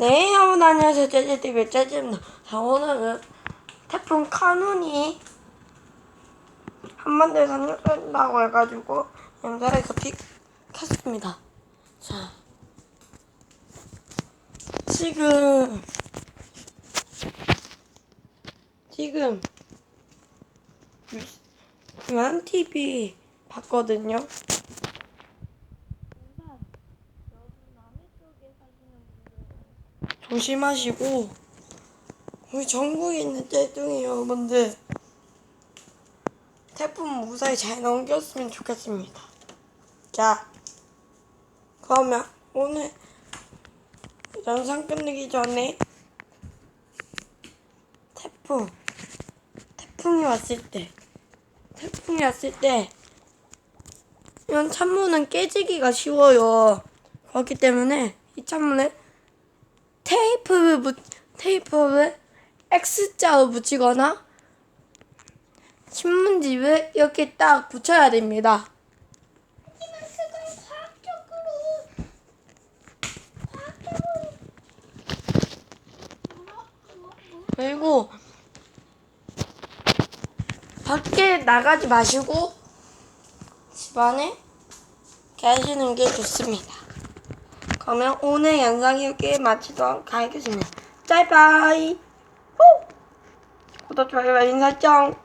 네, 여러분 안녕하세요. 재재TV 재재입니다. 자, 오늘은 태풍 카눈이 한반도에 상륙한다고 해가지고 영상에서 픽했습니다. 자, 지금 지금 유한 TV 봤거든요. 조심하시고 우리 전국에 있는 짤뚱이 여러분들 태풍 무사히 잘 넘겼으면 좋겠습니다. 자, 그러면 오늘 영상 끝내기 전에 태풍 태풍이 왔을 때 태풍이 왔을 때 이런 창문은 깨지기가 쉬워요. 그렇기 때문에 이 창문에 테이프를 붙 테이프를 X자로 붙이거나 신문지를 이렇게 딱 붙여야 됩니다. 그리고 밖에 나가지 마시고 집안에 계시는 게 좋습니다. 그러면 오늘 영상 이렇게 마치도록 하겠습니다. 짜이바이! 후! 구독, 좋아요, 알림 설정